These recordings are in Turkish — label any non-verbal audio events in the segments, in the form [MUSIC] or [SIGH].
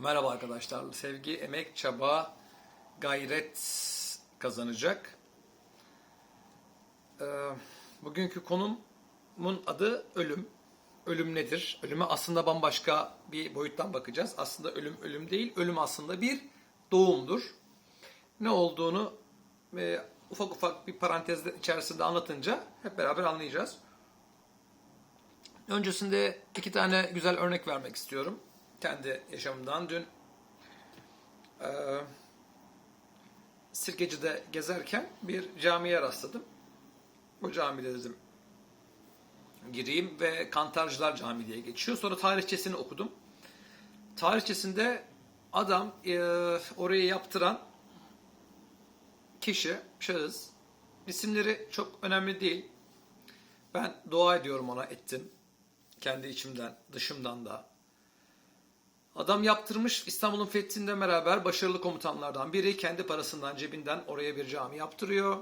Merhaba arkadaşlar. Sevgi, emek, çaba, gayret kazanacak. Ee, bugünkü konumun adı ölüm. Ölüm nedir? Ölüme aslında bambaşka bir boyuttan bakacağız. Aslında ölüm ölüm değil. Ölüm aslında bir doğumdur. Ne olduğunu e, ufak ufak bir parantez içerisinde anlatınca hep beraber anlayacağız. Öncesinde iki tane güzel örnek vermek istiyorum. Kendi yaşamımdan. Dün e, Sirkeci'de gezerken bir camiye rastladım. Bu camide dedim gireyim ve Kantarcılar Camii diye geçiyor. Sonra tarihçesini okudum. Tarihçesinde adam e, orayı yaptıran kişi, şahıs, isimleri çok önemli değil. Ben dua ediyorum ona ettim. Kendi içimden, dışımdan da. Adam yaptırmış İstanbul'un fethinde beraber başarılı komutanlardan biri kendi parasından cebinden oraya bir cami yaptırıyor.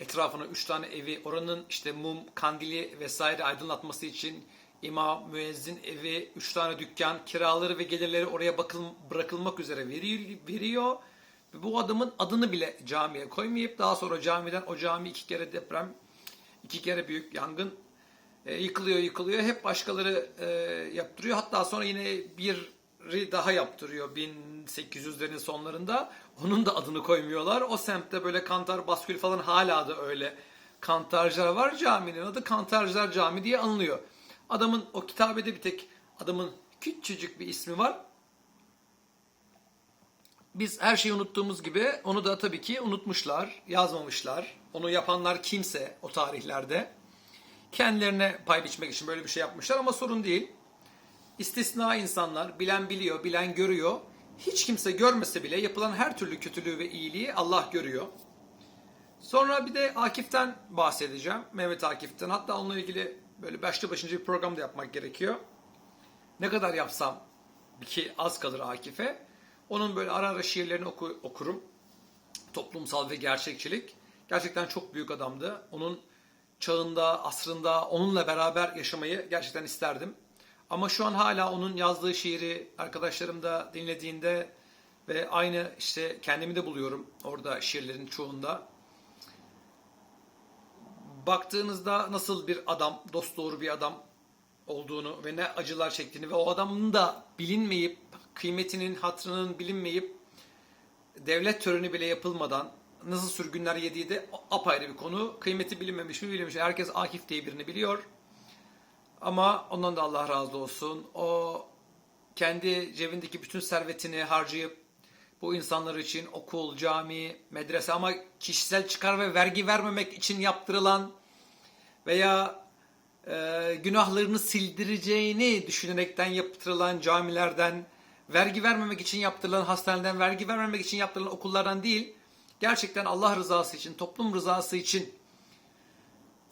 Etrafına üç tane evi oranın işte mum, kandili vesaire aydınlatması için imam, müezzin evi, üç tane dükkan, kiraları ve gelirleri oraya bakıl, bırakılmak üzere veriyor. Ve bu adamın adını bile camiye koymayıp daha sonra camiden o cami iki kere deprem, iki kere büyük yangın e, yıkılıyor yıkılıyor. Hep başkaları e, yaptırıyor. Hatta sonra yine biri daha yaptırıyor 1800'lerin sonlarında. Onun da adını koymuyorlar. O semtte böyle Kantar Baskül falan hala da öyle Kantarcılar var. Caminin adı Kantarcılar Cami diye anılıyor. Adamın o kitabede bir tek adamın küçücük bir ismi var. Biz her şeyi unuttuğumuz gibi onu da tabii ki unutmuşlar, yazmamışlar. Onu yapanlar kimse o tarihlerde kendilerine pay biçmek için böyle bir şey yapmışlar ama sorun değil. İstisna insanlar, bilen biliyor, bilen görüyor. Hiç kimse görmese bile yapılan her türlü kötülüğü ve iyiliği Allah görüyor. Sonra bir de Akif'ten bahsedeceğim. Mehmet Akif'ten. Hatta onunla ilgili böyle başlı başınca bir program da yapmak gerekiyor. Ne kadar yapsam ki az kalır Akif'e. Onun böyle ara ara şiirlerini oku, okurum. Toplumsal ve gerçekçilik. Gerçekten çok büyük adamdı. Onun çağında, asrında onunla beraber yaşamayı gerçekten isterdim. Ama şu an hala onun yazdığı şiiri arkadaşlarım da dinlediğinde ve aynı işte kendimi de buluyorum orada şiirlerin çoğunda. Baktığınızda nasıl bir adam, dost doğru bir adam olduğunu ve ne acılar çektiğini ve o adamın da bilinmeyip, kıymetinin, hatrının bilinmeyip devlet töreni bile yapılmadan nasıl sürgünler yediği de apayrı bir konu. Kıymeti bilinmemiş mi bilinmemiş. Herkes Akif diye birini biliyor. Ama ondan da Allah razı olsun. O kendi cebindeki bütün servetini harcayıp bu insanlar için okul, cami, medrese ama kişisel çıkar ve vergi vermemek için yaptırılan veya e, günahlarını sildireceğini düşünerekten yaptırılan camilerden, vergi vermemek için yaptırılan hastaneden, vergi vermemek için yaptırılan okullardan değil, gerçekten Allah rızası için, toplum rızası için,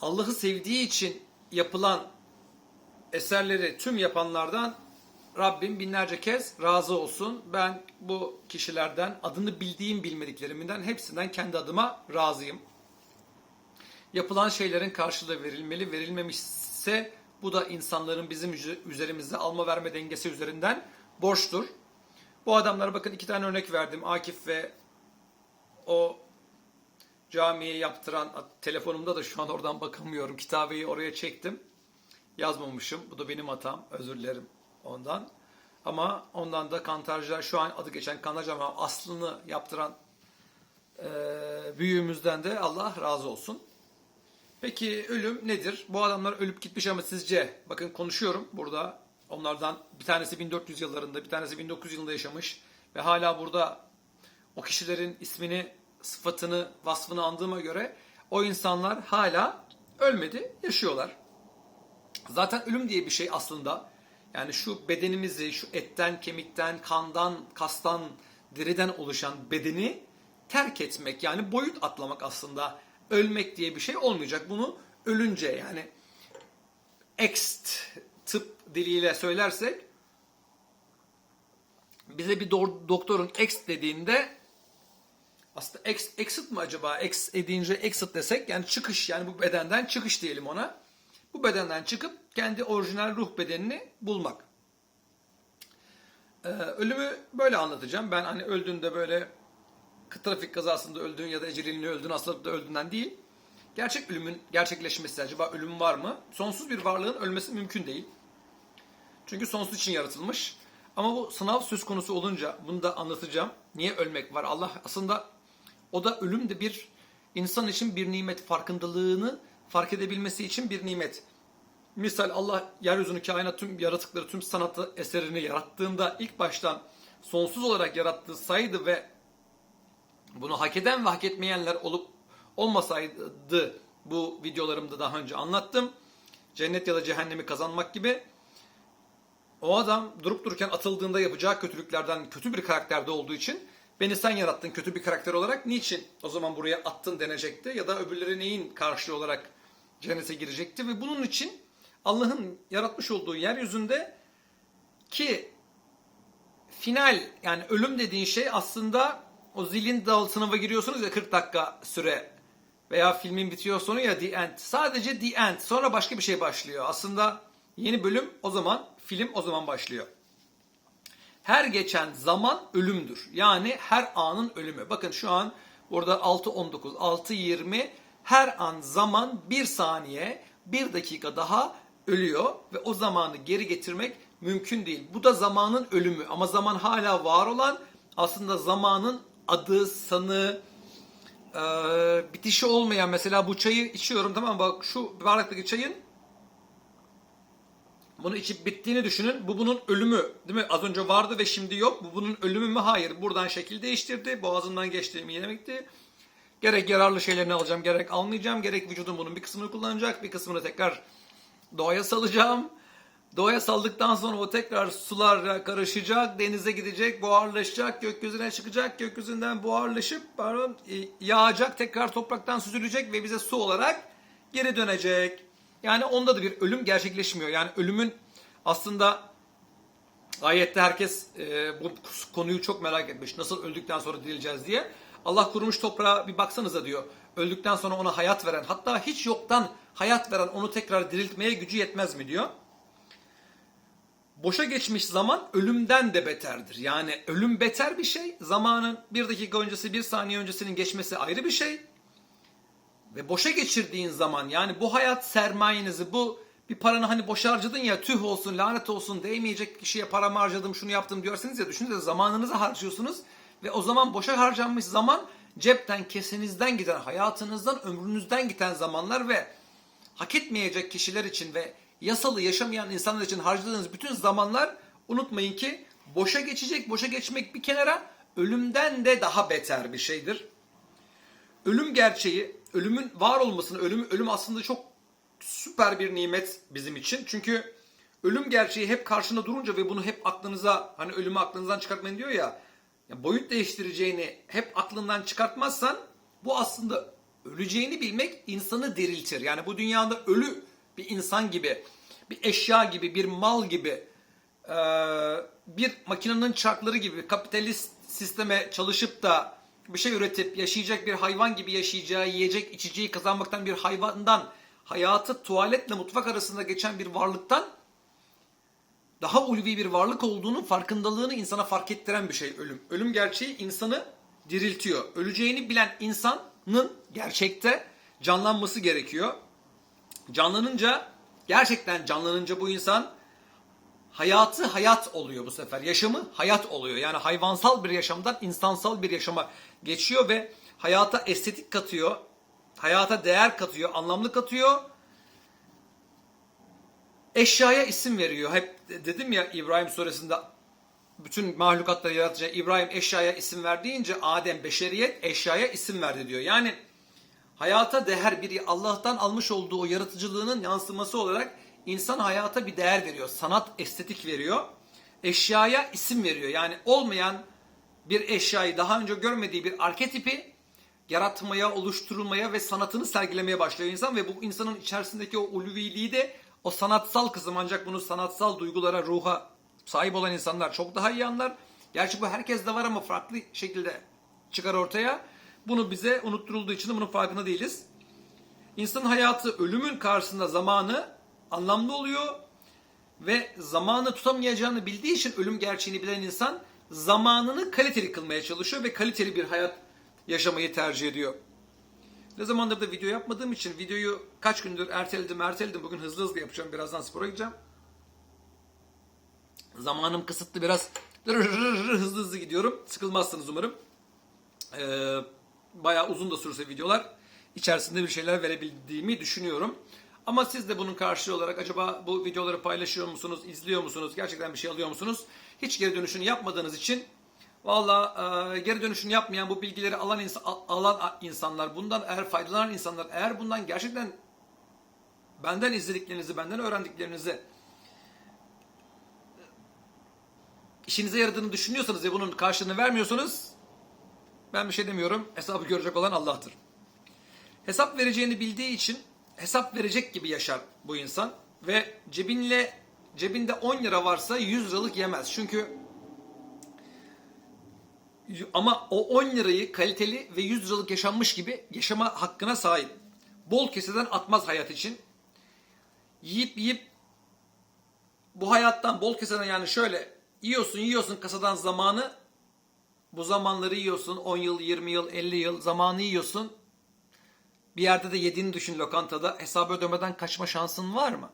Allah'ı sevdiği için yapılan eserleri tüm yapanlardan Rabbim binlerce kez razı olsun. Ben bu kişilerden adını bildiğim bilmediklerimden hepsinden kendi adıma razıyım. Yapılan şeylerin karşılığı verilmeli. Verilmemişse bu da insanların bizim üzerimizde alma verme dengesi üzerinden borçtur. Bu adamlara bakın iki tane örnek verdim. Akif ve o camiyi yaptıran telefonumda da şu an oradan bakamıyorum. Kitabeyi oraya çektim. Yazmamışım. Bu da benim hatam. Özür dilerim ondan. Ama ondan da kantarcılar şu an adı geçen kantarcılar ama aslını yaptıran e, büyüğümüzden de Allah razı olsun. Peki ölüm nedir? Bu adamlar ölüp gitmiş ama sizce bakın konuşuyorum burada. Onlardan bir tanesi 1400 yıllarında, bir tanesi 1900 yılında yaşamış ve hala burada o kişilerin ismini, sıfatını, vasfını andığıma göre o insanlar hala ölmedi, yaşıyorlar. Zaten ölüm diye bir şey aslında yani şu bedenimizi, şu etten, kemikten, kandan, kastan, deriden oluşan bedeni terk etmek yani boyut atlamak aslında ölmek diye bir şey olmayacak. Bunu ölünce yani ext tıp diliyle söylersek bize bir do- doktorun ex dediğinde aslında ex, exit mi acaba? Ex edince exit desek yani çıkış yani bu bedenden çıkış diyelim ona. Bu bedenden çıkıp kendi orijinal ruh bedenini bulmak. Ee, ölümü böyle anlatacağım. Ben hani öldüğünde böyle trafik kazasında öldüğün ya da eceliyle öldüğün, hastalıkta öldüğünden değil. Gerçek ölümün gerçekleşmesi acaba ölüm var mı? Sonsuz bir varlığın ölmesi mümkün değil. Çünkü sonsuz için yaratılmış. Ama bu sınav söz konusu olunca bunu da anlatacağım. Niye ölmek var? Allah aslında o da ölüm de bir insan için bir nimet farkındalığını fark edebilmesi için bir nimet. Misal Allah yeryüzünü, kainat, tüm yaratıkları, tüm sanatı eserini yarattığında ilk baştan sonsuz olarak yarattığı saydı ve bunu hak eden ve hak etmeyenler olup olmasaydı bu videolarımda daha önce anlattım. Cennet ya da cehennemi kazanmak gibi o adam durup dururken atıldığında yapacağı kötülüklerden kötü bir karakterde olduğu için beni sen yarattın kötü bir karakter olarak niçin o zaman buraya attın denecekti ya da öbürleri neyin karşılığı olarak cennete girecekti ve bunun için Allah'ın yaratmış olduğu yeryüzünde ki final yani ölüm dediğin şey aslında o zilin dal sınava giriyorsunuz ya 40 dakika süre veya filmin bitiyor sonu ya the end. Sadece the end. Sonra başka bir şey başlıyor. Aslında yeni bölüm o zaman film o zaman başlıyor. Her geçen zaman ölümdür. Yani her anın ölümü. Bakın şu an burada 6.19, 6.20 her an zaman bir saniye, bir dakika daha ölüyor ve o zamanı geri getirmek mümkün değil. Bu da zamanın ölümü ama zaman hala var olan aslında zamanın adı, sanı, e, bitişi olmayan mesela bu çayı içiyorum tamam mı? Bak şu bardaktaki çayın bunu içip bittiğini düşünün. Bu bunun ölümü değil mi? Az önce vardı ve şimdi yok. Bu bunun ölümü mü? Hayır. Buradan şekil değiştirdi. Boğazımdan geçtiğimi yemekti. Gerek yararlı şeylerini alacağım, gerek almayacağım. Gerek vücudum bunun bir kısmını kullanacak, bir kısmını tekrar doğaya salacağım. Doğaya saldıktan sonra o tekrar sularla karışacak, denize gidecek, buharlaşacak, gökyüzüne çıkacak, gökyüzünden buharlaşıp pardon, e, yağacak, tekrar topraktan süzülecek ve bize su olarak geri dönecek. Yani onda da bir ölüm gerçekleşmiyor. Yani ölümün aslında ayette herkes e, bu konuyu çok merak etmiş. Nasıl öldükten sonra dirileceğiz diye. Allah kurumuş toprağa bir baksanıza diyor. Öldükten sonra ona hayat veren, hatta hiç yoktan hayat veren onu tekrar diriltmeye gücü yetmez mi diyor. Boşa geçmiş zaman ölümden de beterdir. Yani ölüm beter bir şey. Zamanın bir dakika öncesi, bir saniye öncesinin geçmesi ayrı bir şey. Ve boşa geçirdiğin zaman yani bu hayat sermayenizi, bu bir paranı hani boşa harcadın ya tüh olsun, lanet olsun, değmeyecek kişiye paramı harcadım, şunu yaptım diyorsanız ya düşünsenize zamanınızı harcıyorsunuz. Ve o zaman boşa harcanmış zaman cepten, kesinizden giden, hayatınızdan, ömrünüzden giden zamanlar ve hak etmeyecek kişiler için ve yasalı yaşamayan insanlar için harcadığınız bütün zamanlar unutmayın ki boşa geçecek, boşa geçmek bir kenara ölümden de daha beter bir şeydir. Ölüm gerçeği, ölümün var olmasını, ölüm, ölüm aslında çok süper bir nimet bizim için. Çünkü ölüm gerçeği hep karşında durunca ve bunu hep aklınıza, hani ölümü aklınızdan çıkartmayın diyor ya, boyut değiştireceğini hep aklından çıkartmazsan bu aslında öleceğini bilmek insanı diriltir. Yani bu dünyada ölü bir insan gibi, bir eşya gibi, bir mal gibi, bir makinenin çarkları gibi kapitalist sisteme çalışıp da bir şey üretip yaşayacak bir hayvan gibi yaşayacağı, yiyecek, içeceği kazanmaktan bir hayvandan hayatı tuvaletle mutfak arasında geçen bir varlıktan daha ulvi bir varlık olduğunu farkındalığını insana fark ettiren bir şey ölüm. Ölüm gerçeği insanı diriltiyor. Öleceğini bilen insanın gerçekte canlanması gerekiyor. Canlanınca gerçekten canlanınca bu insan hayatı hayat oluyor bu sefer. Yaşamı hayat oluyor. Yani hayvansal bir yaşamdan insansal bir yaşama geçiyor ve hayata estetik katıyor. Hayata değer katıyor, anlamlı katıyor. Eşyaya isim veriyor. Hep dedim ya İbrahim suresinde bütün mahlukatları yaratacağı İbrahim eşyaya isim verdiğince Adem beşeriyet eşyaya isim verdi diyor. Yani hayata değer bir Allah'tan almış olduğu o yaratıcılığının yansıması olarak insan hayata bir değer veriyor. Sanat estetik veriyor. Eşyaya isim veriyor. Yani olmayan bir eşyayı daha önce görmediği bir arketipi yaratmaya, oluşturulmaya ve sanatını sergilemeye başlıyor insan ve bu insanın içerisindeki o uluviliği de o sanatsal kısım ancak bunu sanatsal duygulara, ruha sahip olan insanlar çok daha iyi anlar. Gerçi bu herkeste var ama farklı şekilde çıkar ortaya. Bunu bize unutturulduğu için de bunun farkında değiliz. İnsanın hayatı ölümün karşısında zamanı anlamlı oluyor. ve zamanı tutamayacağını bildiği için ölüm gerçeğini bilen insan zamanını kaliteli kılmaya çalışıyor ve kaliteli bir hayat yaşamayı tercih ediyor. Ne zamandır da video yapmadığım için videoyu kaç gündür erteledim erteledim. Bugün hızlı hızlı yapacağım. Birazdan spora gideceğim. Zamanım kısıtlı biraz [LAUGHS] hızlı hızlı gidiyorum. Sıkılmazsınız umarım. Ee, bayağı uzun da sürse videolar içerisinde bir şeyler verebildiğimi düşünüyorum. Ama siz de bunun karşılığı olarak acaba bu videoları paylaşıyor musunuz, izliyor musunuz, gerçekten bir şey alıyor musunuz? Hiç geri dönüşünü yapmadığınız için valla e, geri dönüşünü yapmayan bu bilgileri alan, insan, alan insanlar, bundan eğer faydalanan insanlar, eğer bundan gerçekten benden izlediklerinizi, benden öğrendiklerinizi işinize yaradığını düşünüyorsanız ve bunun karşılığını vermiyorsanız ben bir şey demiyorum. Hesabı görecek olan Allah'tır. Hesap vereceğini bildiği için hesap verecek gibi yaşar bu insan ve cebinle cebinde 10 lira varsa 100 liralık yemez. Çünkü ama o 10 lirayı kaliteli ve 100 liralık yaşanmış gibi yaşama hakkına sahip. Bol keseden atmaz hayat için. Yiyip yiyip bu hayattan bol keseden yani şöyle yiyorsun yiyorsun kasadan zamanı bu zamanları yiyorsun 10 yıl 20 yıl 50 yıl zamanı yiyorsun bir yerde de yediğini düşün lokantada hesabı ödemeden kaçma şansın var mı?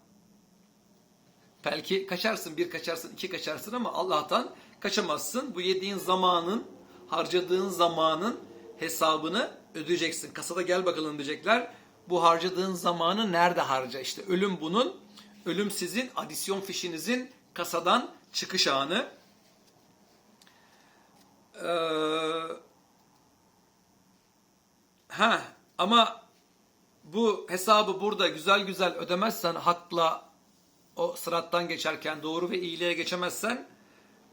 Belki kaçarsın, bir kaçarsın, iki kaçarsın ama Allah'tan kaçamazsın. Bu yediğin zamanın, harcadığın zamanın hesabını ödeyeceksin. Kasada gel bakalım diyecekler. Bu harcadığın zamanı nerede harca? İşte ölüm bunun. Ölüm sizin adisyon fişinizin kasadan çıkış anı. Ee, ha ama bu hesabı burada güzel güzel ödemezsen hakla o sırattan geçerken doğru ve iyiliğe geçemezsen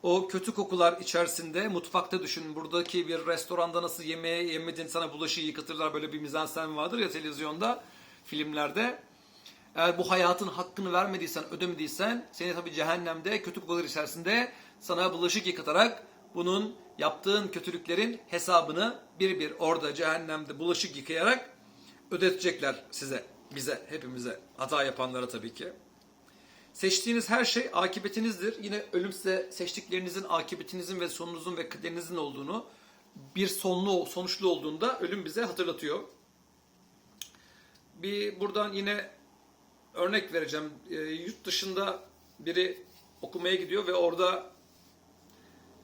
o kötü kokular içerisinde mutfakta düşün. Buradaki bir restoranda nasıl yemeğe yemedin sana bulaşığı yıkatırlar böyle bir mizansen vardır ya televizyonda filmlerde. Eğer bu hayatın hakkını vermediysen, ödemediysen seni tabi cehennemde kötü kokular içerisinde sana bulaşık yıkatarak bunun yaptığın kötülüklerin hesabını bir bir orada cehennemde bulaşık yıkayarak ödetecekler size, bize, hepimize, hata yapanlara tabii ki. Seçtiğiniz her şey akibetinizdir. Yine ölüm size seçtiklerinizin akibetinizin ve sonunuzun ve kaderinizin olduğunu, bir sonlu, sonuçlu olduğunda ölüm bize hatırlatıyor. Bir buradan yine örnek vereceğim. E, yurt dışında biri okumaya gidiyor ve orada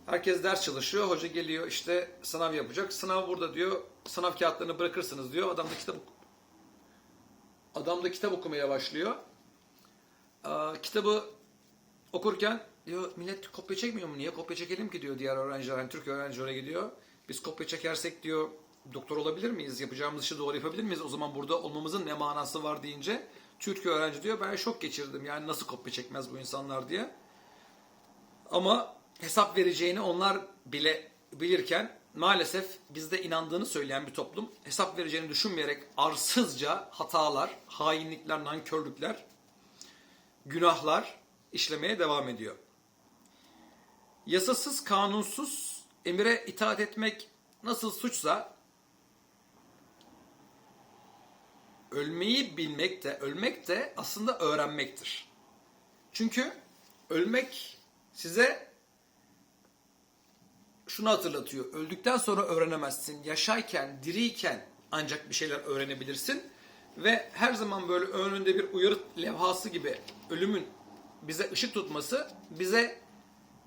herkes ders çalışıyor. Hoca geliyor işte sınav yapacak. Sınav burada diyor. Sınav kağıtlarını bırakırsınız diyor. Adam da kitap Adam da kitap okumaya başlıyor. Kitabı okurken diyor millet kopya çekmiyor mu? Niye kopya çekelim ki diyor diğer öğrenciler. Yani Türk öğrenci oraya gidiyor. Biz kopya çekersek diyor doktor olabilir miyiz? Yapacağımız işi doğru yapabilir miyiz? O zaman burada olmamızın ne manası var deyince Türk öğrenci diyor ben şok geçirdim. Yani nasıl kopya çekmez bu insanlar diye. Ama hesap vereceğini onlar bile bilirken maalesef bizde inandığını söyleyen bir toplum hesap vereceğini düşünmeyerek arsızca hatalar, hainlikler, nankörlükler, günahlar işlemeye devam ediyor. Yasasız, kanunsuz emire itaat etmek nasıl suçsa ölmeyi bilmek de, ölmek de aslında öğrenmektir. Çünkü ölmek size şunu hatırlatıyor. Öldükten sonra öğrenemezsin. Yaşayken, diriyken ancak bir şeyler öğrenebilirsin. Ve her zaman böyle önünde bir uyarı levhası gibi ölümün bize ışık tutması bize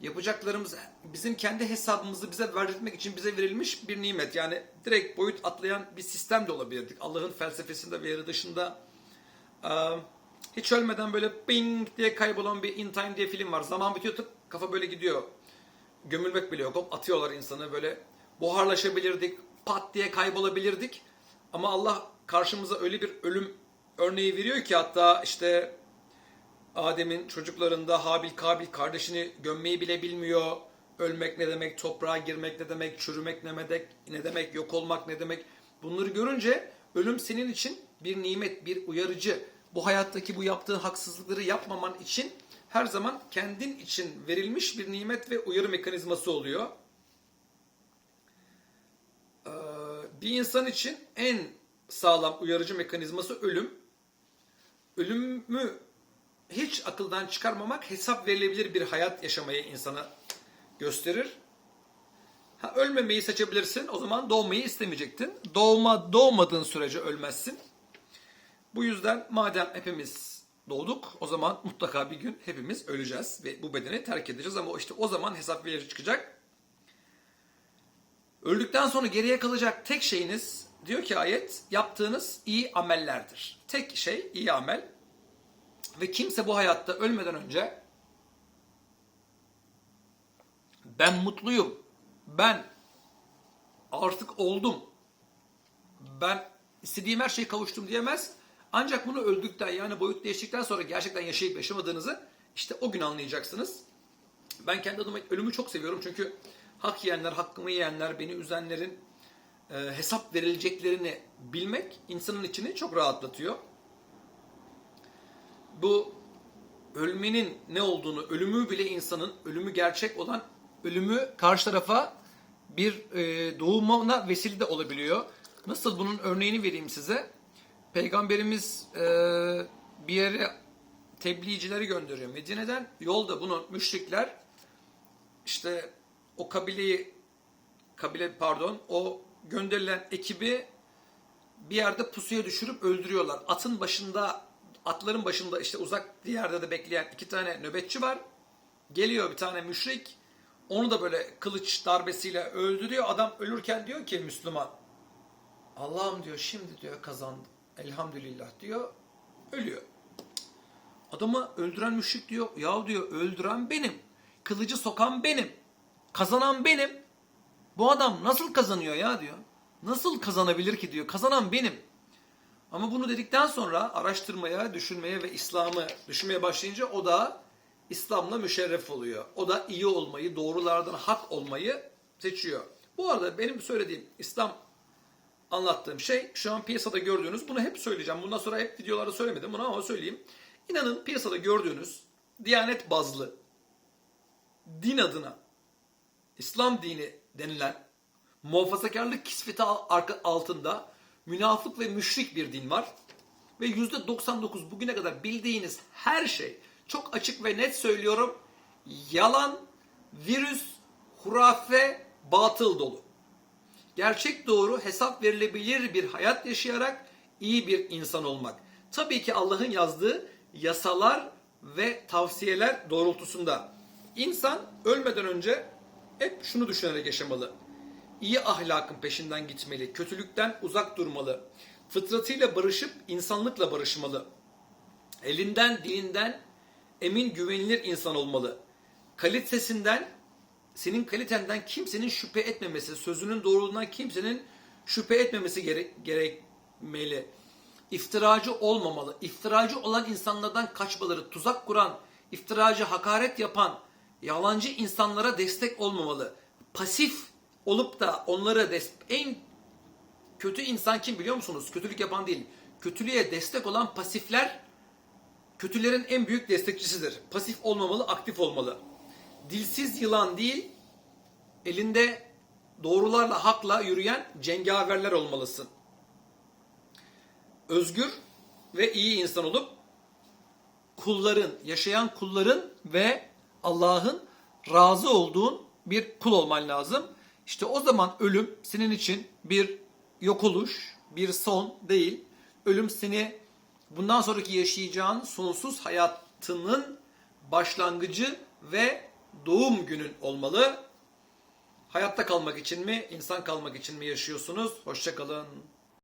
yapacaklarımız bizim kendi hesabımızı bize verdirtmek için bize verilmiş bir nimet. Yani direkt boyut atlayan bir sistem de olabilirdik. Allah'ın felsefesinde ve yaratışında hiç ölmeden böyle bing diye kaybolan bir In Time diye film var. Zaman bitiyor tık kafa böyle gidiyor gömülmek bile yok. Hop atıyorlar insanı böyle buharlaşabilirdik, pat diye kaybolabilirdik. Ama Allah karşımıza öyle bir ölüm örneği veriyor ki hatta işte Adem'in çocuklarında Habil Kabil kardeşini gömmeyi bile bilmiyor. Ölmek ne demek, toprağa girmek ne demek, çürümek ne demek, ne demek, yok olmak ne demek. Bunları görünce ölüm senin için bir nimet, bir uyarıcı. Bu hayattaki bu yaptığın haksızlıkları yapmaman için her zaman kendin için verilmiş bir nimet ve uyarı mekanizması oluyor. Ee, bir insan için en sağlam uyarıcı mekanizması ölüm. Ölümü hiç akıldan çıkarmamak hesap verilebilir bir hayat yaşamayı insana gösterir. Ha, ölmemeyi seçebilirsin. O zaman doğmayı istemeyecektin. Doğma doğmadığın sürece ölmezsin. Bu yüzden madem hepimiz doğduk o zaman mutlaka bir gün hepimiz öleceğiz ve bu bedeni terk edeceğiz ama işte o zaman hesap verici çıkacak. Öldükten sonra geriye kalacak tek şeyiniz diyor ki ayet yaptığınız iyi amellerdir. Tek şey iyi amel. Ve kimse bu hayatta ölmeden önce ben mutluyum. Ben artık oldum. Ben istediğim her şeye kavuştum diyemez. Ancak bunu öldükten yani boyut değiştikten sonra gerçekten yaşayıp yaşamadığınızı işte o gün anlayacaksınız. Ben kendi adıma ölümü çok seviyorum çünkü hak yiyenler, hakkımı yiyenler, beni üzenlerin e, hesap verileceklerini bilmek insanın içini çok rahatlatıyor. Bu ölmenin ne olduğunu, ölümü bile insanın, ölümü gerçek olan ölümü karşı tarafa bir e, doğumuna vesile de olabiliyor. Nasıl bunun örneğini vereyim size. Peygamberimiz e, bir yere tebliğcileri gönderiyor. Medine'den yolda bunu müşrikler işte o kabileyi kabile pardon o gönderilen ekibi bir yerde pusuya düşürüp öldürüyorlar. Atın başında atların başında işte uzak bir yerde de bekleyen iki tane nöbetçi var. Geliyor bir tane müşrik. Onu da böyle kılıç darbesiyle öldürüyor. Adam ölürken diyor ki Müslüman Allah'ım diyor şimdi diyor kazandım. Elhamdülillah diyor. Ölüyor. Adamı öldüren müşrik diyor. Ya diyor öldüren benim. Kılıcı sokan benim. Kazanan benim. Bu adam nasıl kazanıyor ya diyor. Nasıl kazanabilir ki diyor. Kazanan benim. Ama bunu dedikten sonra araştırmaya, düşünmeye ve İslam'ı düşünmeye başlayınca o da İslam'la müşerref oluyor. O da iyi olmayı, doğrulardan hak olmayı seçiyor. Bu arada benim söylediğim İslam anlattığım şey şu an piyasada gördüğünüz, bunu hep söyleyeceğim. Bundan sonra hep videolarda söylemedim bunu ama söyleyeyim. İnanın piyasada gördüğünüz Diyanet bazlı din adına İslam dini denilen muhafazakarlık kisveti altında münafık ve müşrik bir din var. Ve %99 bugüne kadar bildiğiniz her şey çok açık ve net söylüyorum yalan, virüs, hurafe, batıl dolu. Gerçek doğru hesap verilebilir bir hayat yaşayarak iyi bir insan olmak. Tabii ki Allah'ın yazdığı yasalar ve tavsiyeler doğrultusunda. İnsan ölmeden önce hep şunu düşünerek yaşamalı. İyi ahlakın peşinden gitmeli, kötülükten uzak durmalı, fıtratıyla barışıp insanlıkla barışmalı. Elinden, dilinden emin güvenilir insan olmalı. Kalitesinden, senin kalitenden kimsenin şüphe etmemesi, sözünün doğruluğundan kimsenin şüphe etmemesi gere- gerekmeli. İftiracı olmamalı. İftiracı olan insanlardan kaçmaları, tuzak kuran, iftiracı, hakaret yapan, yalancı insanlara destek olmamalı. Pasif olup da onlara des en kötü insan kim biliyor musunuz? Kötülük yapan değil. Kötülüğe destek olan pasifler kötülerin en büyük destekçisidir. Pasif olmamalı, aktif olmalı. Dilsiz yılan değil, elinde doğrularla, hakla yürüyen cengaverler olmalısın. Özgür ve iyi insan olup kulların, yaşayan kulların ve Allah'ın razı olduğun bir kul olman lazım. İşte o zaman ölüm senin için bir yok oluş, bir son değil. Ölüm seni bundan sonraki yaşayacağın sonsuz hayatının başlangıcı ve doğum günün olmalı. Hayatta kalmak için mi, insan kalmak için mi yaşıyorsunuz? Hoşçakalın.